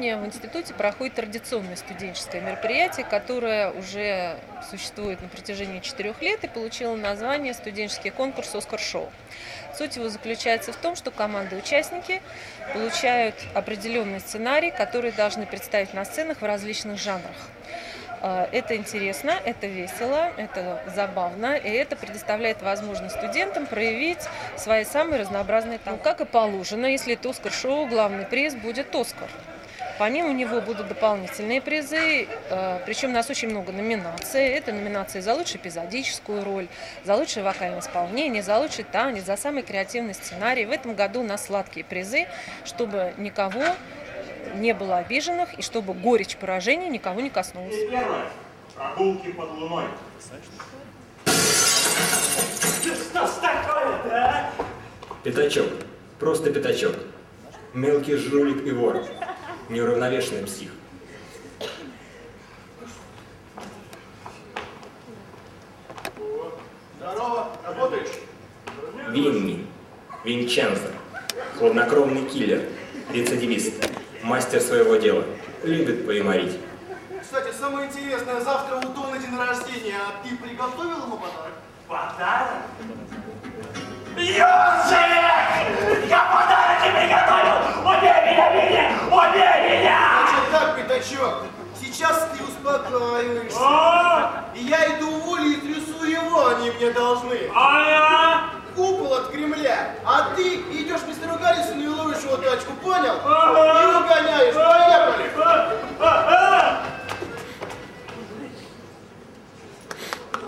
Сегодня в институте проходит традиционное студенческое мероприятие, которое уже существует на протяжении четырех лет и получило название «Студенческий конкурс Оскар-шоу». Суть его заключается в том, что команды-участники получают определенный сценарий, который должны представить на сценах в различных жанрах. Э, это интересно, это весело, это забавно, и это предоставляет возможность студентам проявить свои самые разнообразные таланты. Ну, как и положено, если это Оскар-шоу, главный приз будет Оскар. Помимо него будут дополнительные призы, э, причем у нас очень много номинаций. Это номинации за лучшую эпизодическую роль, за лучшее вокальное исполнение, за лучший танец, за самый креативный сценарий. В этом году у нас сладкие призы, чтобы никого не было обиженных и чтобы горечь поражения никого не коснулась. Прогулки под луной. Что ж такое-то, а? Пятачок. Просто пятачок. Мелкий жулик и вор. Неуравновешенный псих. Здорово, работаешь? Винни. Винчензо. Хладнокровный киллер. Рецидивист. Мастер своего дела. Любит поиморить. Кстати, самое интересное, завтра у Дона день рождения, а ты приготовил ему подарок? Подарок? Ёжик! Я подарок успокаиваешься. А? И я иду в волю и трясу его, они мне должны. А я? Купол от Кремля. А ты идешь к мистеру Гаррисону и ловишь его тачку, понял? Ага. И угоняешь. Поехали. А,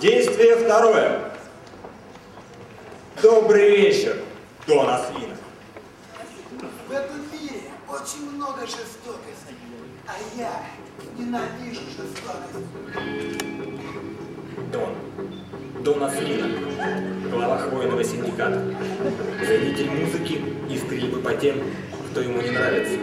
Действие второе. Добрый вечер, Дон Дон Аслина. Глава хвойного синдиката. Заявитель музыки и стрельбы по тем, кто ему не нравится.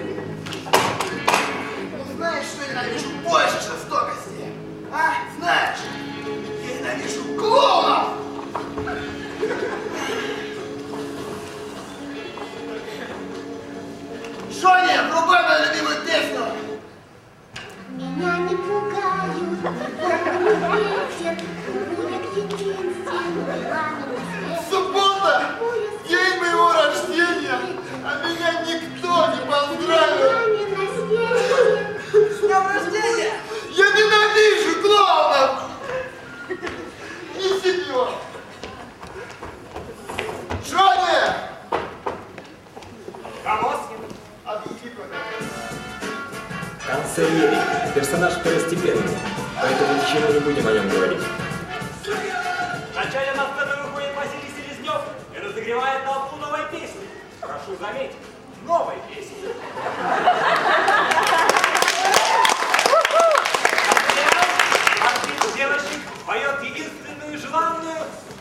Канцелярий. Персонаж второстепенный, поэтому ничего не будем о нем говорить. Вначале на сцену выходит Василий Селезнев и разогревает толпу новой песни. Прошу заметить, новой песни. Артист девочек поет единственную желанную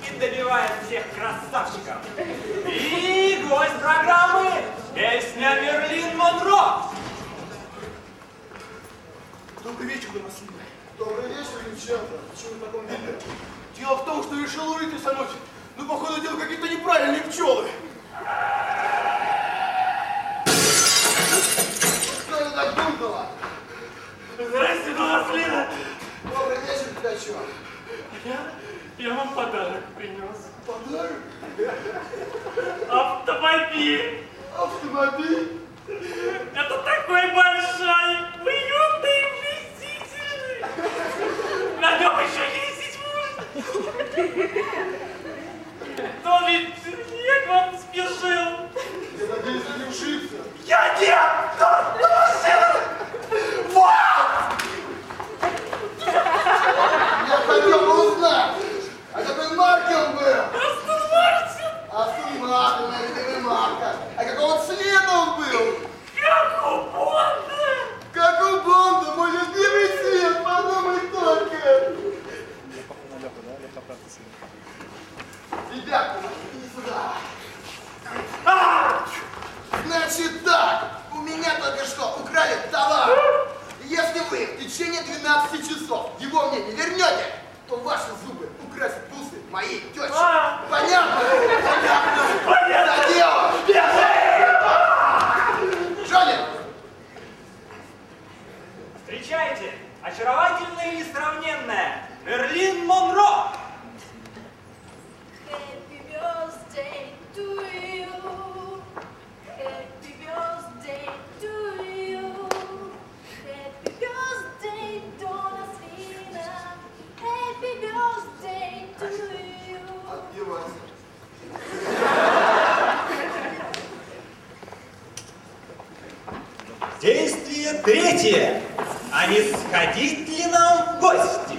и добивает всех красавчиков. И гость программы – песня Мерлин Монро. Добрый вечер, Домослина. Добрый вечер, Винченцо. Почему в таком виде? Дело в том, что решил урыть сануть. Ну, походу, дело какие-то неправильные пчелы. Что это так дурно? Здрасте, Домослина. Добрый вечер, Пятачок. Я, я вам подарок принес. Подарок? Автомобиль. Автомобиль? Но ведь я к вам спешил. Я надеюсь, не ушибся. Я нет! Diácono. А не сходить ли нам в гости?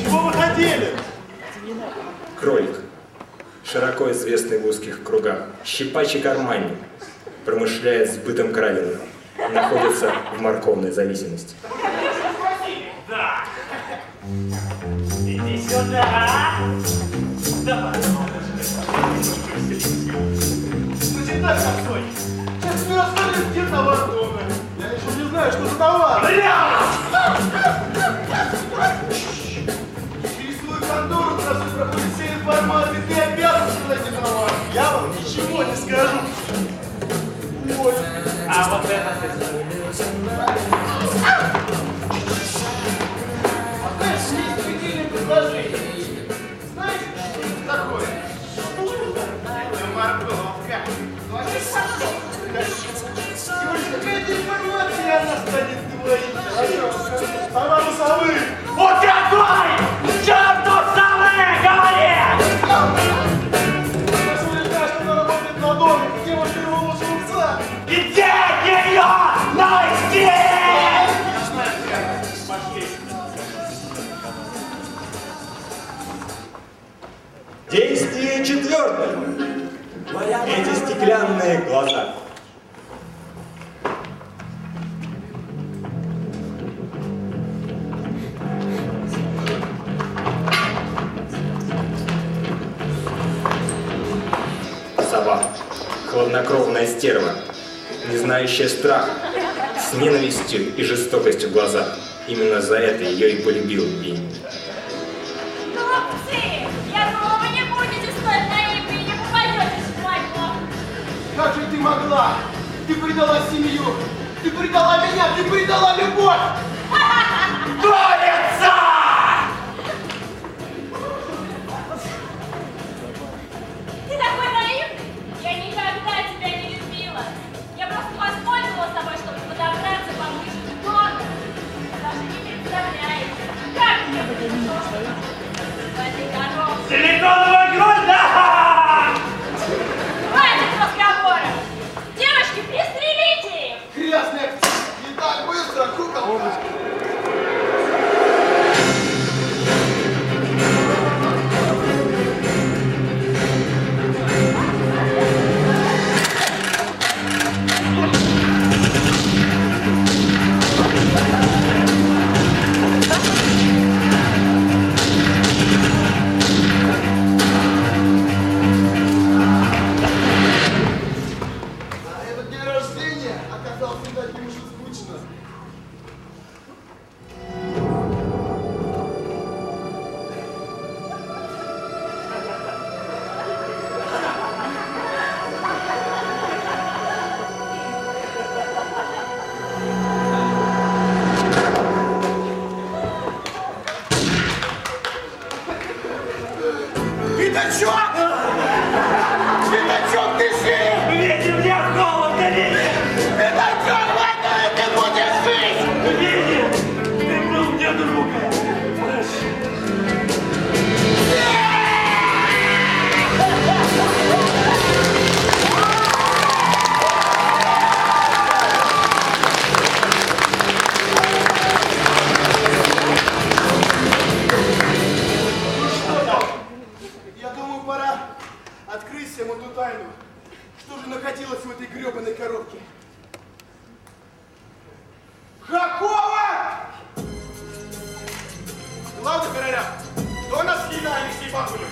Чего вы хотели? Кролик. Широко известный в узких кругах. Щипачий карманник. Промышляет сбытом краденого. Находится в морковной зависимости. Иди сюда. Давай. Значит так, Косой. Сейчас мы расскажем, где товар. Я еще не знаю, что за товар. Через свою контору сразу проходит вся информация. Ты обязан сказать мне товар. Я вам ничего не скажу. Ой. А вот это ты Действие четвертое. Эти стеклянные глаза. Хладнокровная стерва. Не знающая страха. С ненавистью и жестокостью в глазах. Именно за это ее и полюбил Бинни. Глупцы! Я думала, вы не будете столь наивны и не попадетесь в блок. Как же ты могла? Ты предала семью, ты предала меня, ты предала любовь! Как мне думаю, пора открыть всем эту тайну. Что же находилось в этой гребаной коробке? Какого? Ладно, Пироря, кто нас Алексей Павлович?